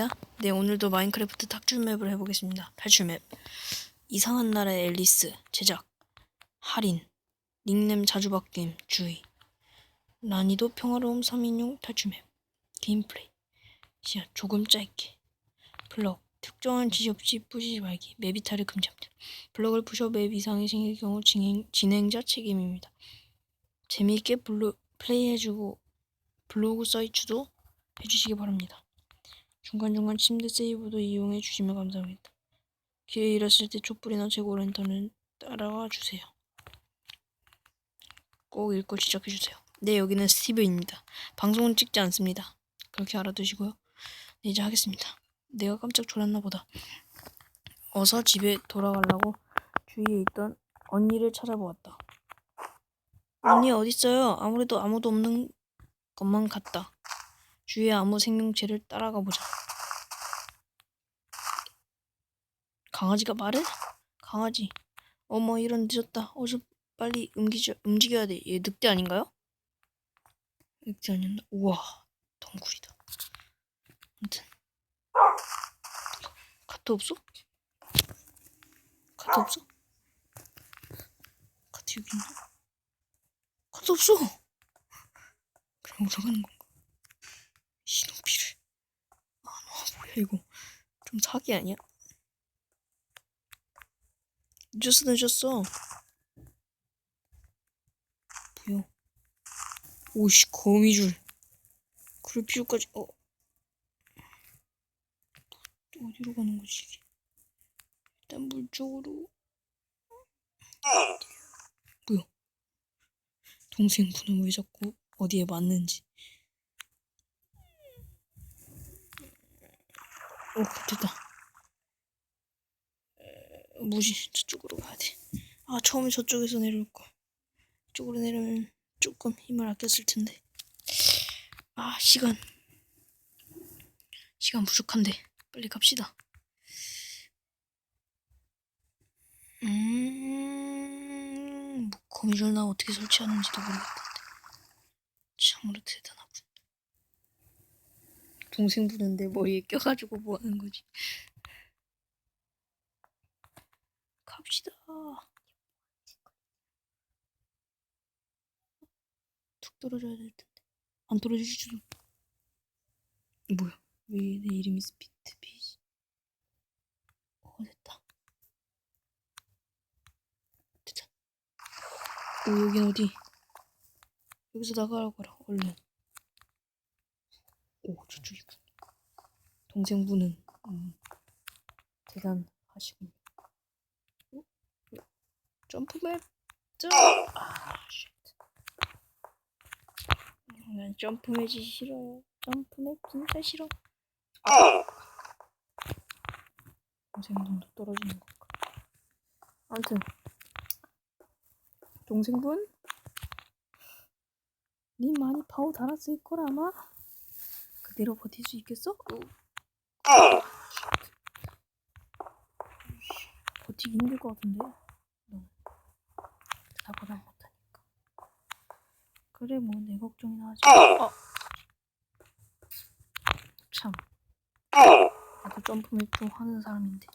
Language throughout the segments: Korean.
안녕하십니다. 네, 오늘도 마인크래프트 탈출 맵을 해보겠습니다. 탈출 맵. 이상한 나라의 앨리스. 제작. 할인. 닉네임 자주 바뀜. 주의. 난이도 평화로움 3인용 탈출 맵. 게임플레이. 시야 조금 짧게. 블럭. 특정한 지시 없이 부시지 말기. 맵 이탈을 금지합니다. 블럭을 부셔 맵 이상이 생길 경우 진행, 진행자 책임입니다. 재미있게 블로, 플레이해주고 블로그 사이트도 해주시기 바랍니다. 중간중간 침대 세이브도 이용해 주시면 감사합니다. 기회 잃었을 때 촛불이나 재고 랜턴을 따라와 주세요. 꼭 읽고 시작해 주세요. 네, 여기는 스티브입니다. 방송은 찍지 않습니다. 그렇게 알아두시고요. 네, 이제 하겠습니다. 내가 깜짝 졸았나 보다. 어서 집에 돌아가려고 주위에 있던 언니를 찾아보았다. 언니 어딨어요? 아무래도 아무도 없는 것만 같다. 주위에 아무 생명체를 따라가 보자. 강아지가 말해? 강아지. 어머 이런 늦었다. 어서 빨리 움직여, 움직여야 돼. 얘 늑대 아닌가요? 늑대 아니었나? 우와 덩굴이다. 아무튼 카트 없어? 카트 없어? 카트 여기 있나? 카트 없어. 그냥 올라가는 건가? 신호비를. 안와 뭐야 이거. 좀 사기 아니야? 늦었어 늦었어. 뭐야? 오씨 거미줄. 그럴 필요까지 어. 어디로 가는 거지 이게? 일단 물 쪽으로. 뭐야? 동생분은 왜 자꾸 어디에 맞는지 오, 됐다. 에, 무시 저쪽으로 가야 돼. 아, 처음에 저쪽에서 내려올 걸. 이쪽으로 내려면 조금 힘을 아꼈을 텐데. 아, 시간. 시간 부족한데. 빨리 갑시다. 음, 뭐 거미줄 나 어떻게 설치하는지도 모르겠는데. 참으로 대단하군. 동생분은 내 머리에 껴가지고 뭐 하는 거지? 갑시다. 툭 떨어져야 될 텐데. 안 떨어지지도. 뭐야? 왜 내 이름이 스피트 비지? 어, 됐다. 됐다. 오, 여긴 어디? 여기서 나가라고 하라, 얼른. 오, 저쪽이군. 동생분은 음, 대단하시군요. 어? 점프맵 점. 아, 쉣. 음, 난 점프맵이 싫어요. 점프맵 진짜 싫어. 동생분도 떨어지는 건가? 아무튼 동생분, 님 많이 파워 달았을 걸 아마. 그대로 버틸 수 있겠어? 버티기 힘들 것 같은데? 나보다 못하니까. 그래 뭐 내 걱정이나 하지. 어. 참. 나도 점프맵 좀 하는 사람인데.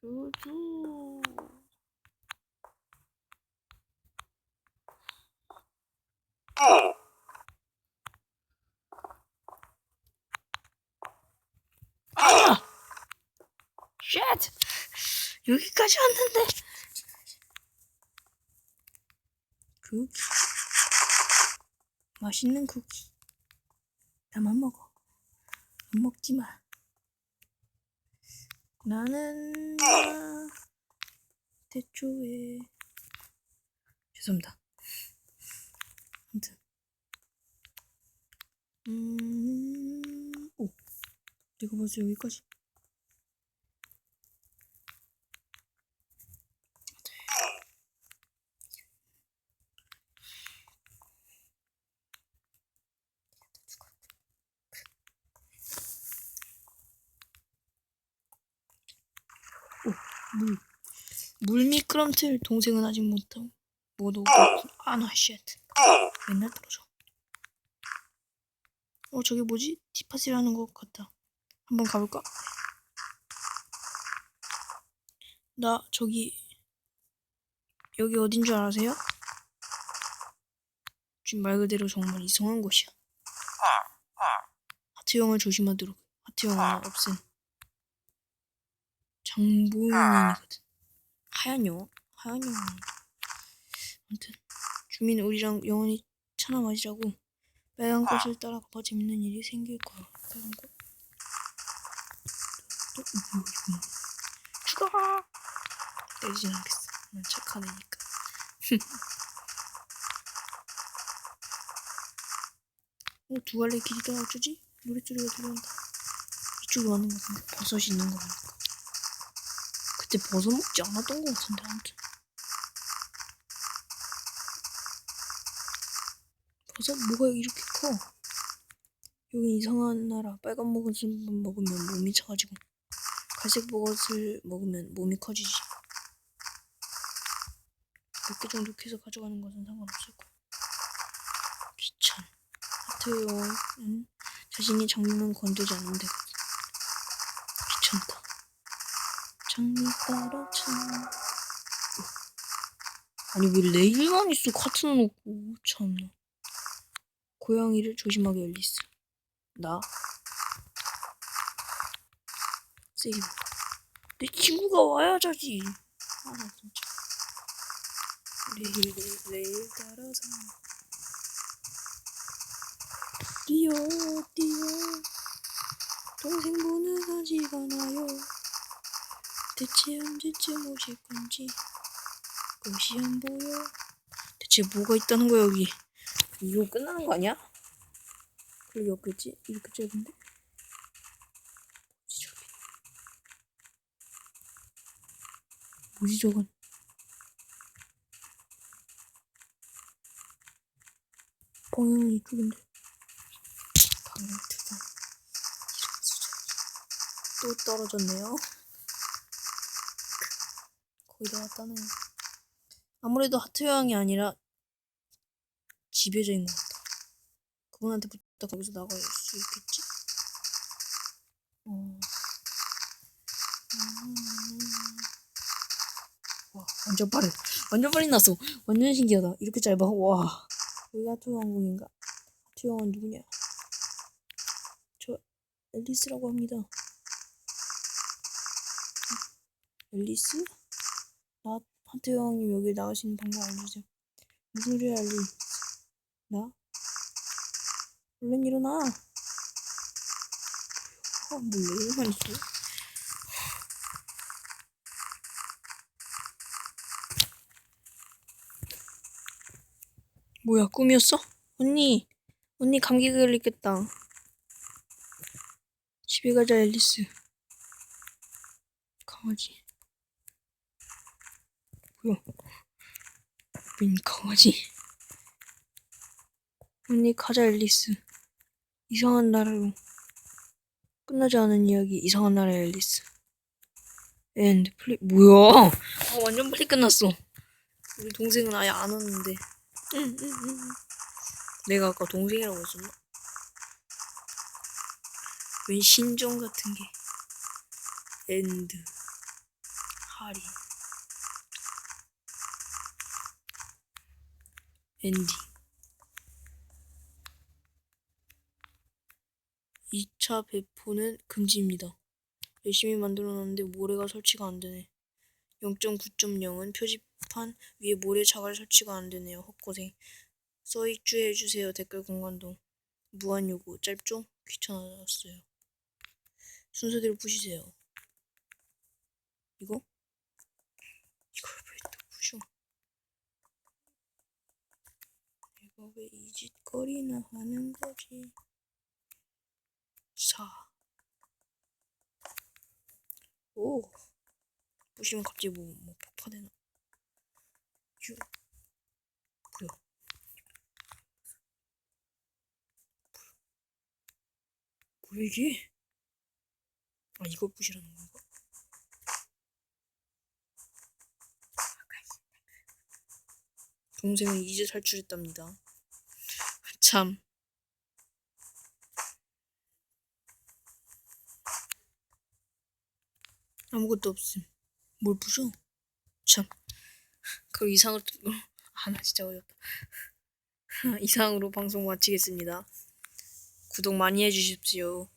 주주. 아! 쉣! 여기까지 왔는데. 쿠키. 맛있는 쿠키. 나만 먹어. 안 먹지 마. 나는 나 대초에 죄송합니다. 아무튼 음, 오, 내가 벌써 여기까지. 물. 물 미끄럼틀 동생은 아직 못하고 뭐도 없고. 아 나 쉣 맨날 떨어져. 어 저게 뭐지? 디파시라는 것 같다. 한번 가볼까? 나 저기 여기 어딘 줄 아세요? 지금 말 그대로 정말 이상한 곳이야. 하트형을 조심하도록. 하트형은 없앤 장보윤이거든 하얀 영어 하얀 영어 아무튼 주민은 우리랑 영원히 차나 마시자고 빨간 꽃을 따라 더 재밌는 일이 생길 거야. 빨간 꽃? 또, 뭐, 이거. 죽어 때리진 않겠어. 난 착한 애니까. 어, 두 갈래 길이가 어쩌지? 노랫소리가 들려온다. 이쪽에 왔는 것 같은데. 버섯이 있는 거 보니까 그때 버섯 먹지 않았던 것 같은데 아무튼. 버섯 뭐가 이렇게 커? 여기 이상한 나라 빨간 버섯을 먹으면 몸이 차가지고 갈색 버섯을 먹으면 몸이 커지지. 몇 개 정도 캐서 가져가는 것은 상관없을 거야. 귀찮. 하트요는 자신이 장미만 건들지 않으면 되거든 귀찮다 장미 참 아니 왜 레일만 있어 카트는 없고 참나. 고양이를 조심하게 앨리스. 나. 세이브 내 친구가 와야 자지. 아 진짜. 레일 레일 따라서. 뛰어 뛰어. 동생 보는 아직 않아요 대체 언제쯤 오실 건지. 옷이 안 보여. 대체 뭐가 있다는 거야 여기? 이거 끝나는 거 아니야? 리 없겠지? 이렇게 짧은데? 뭐지 저기? 뭐지 저건? 방향은 이쪽인데. 방향 두번 또 떨어졌네요 다 왔다네 아무래도 하트 여왕이 아니라 지배자인 것 같다 그분한테 붙다 거기서 나갈 수 있겠지? 어. 와 완전 빠르 완전 빨리 났어. 완전 신기하다. 이렇게 짧아? 와. 여기가 하트 왕국인가? 하트 왕은 누구냐? 저 앨리스라고 합니다. 앨리스? 나 하트 왕님 여기 있는 방법 알려주세요 무슨 소리야 앨리 나? 얼른 일어나 아, 뭐 레일만 있어? 뭐야 꿈이었어? 언니 언니 감기 걸리겠다 집에 가자 앨리스 강아지 뭐야 웬 강아지. 언니 가자 앨리스. 이상한 나라로 끝나지 않은 이야기 이상한 나라의 앨리스. 엔드 플레이 뭐야? 아, 완전 빨리 끝났어. 우리 동생은 아예 안 왔는데. 내가 아까 동생이라고 했었나? 웬 신종 같은 게. 엔드 하리 엔딩 2차 배포는 금지입니다. 열심히 만들어놨는데 모래가 설치가 안 되네. 0.9.0은 표지판 위에 모래 자갈 설치가 안 되네요. 헛고생. 써익주 해주세요. 댓글 공간동. 무한 요구. 짧죠? 귀찮았어요. 순서대로 푸시세요. 이거? 이걸 왜 또 푸셔? 내가 왜이 짓거리나 하는 거지? 4. 오. 보시면 갑자기 뭐, 뭐 폭파되나? 6. 뭐야? 뭐야 이게? 아 이거 부시라는 건가? 동생은 이제 탈출했답니다. 참. 아무것도 없음. 뭘 부셔? 참. 그 이상을 아나 진짜 어이없다. 이상으로 방송 마치겠습니다. 구독 많이 해주십시오.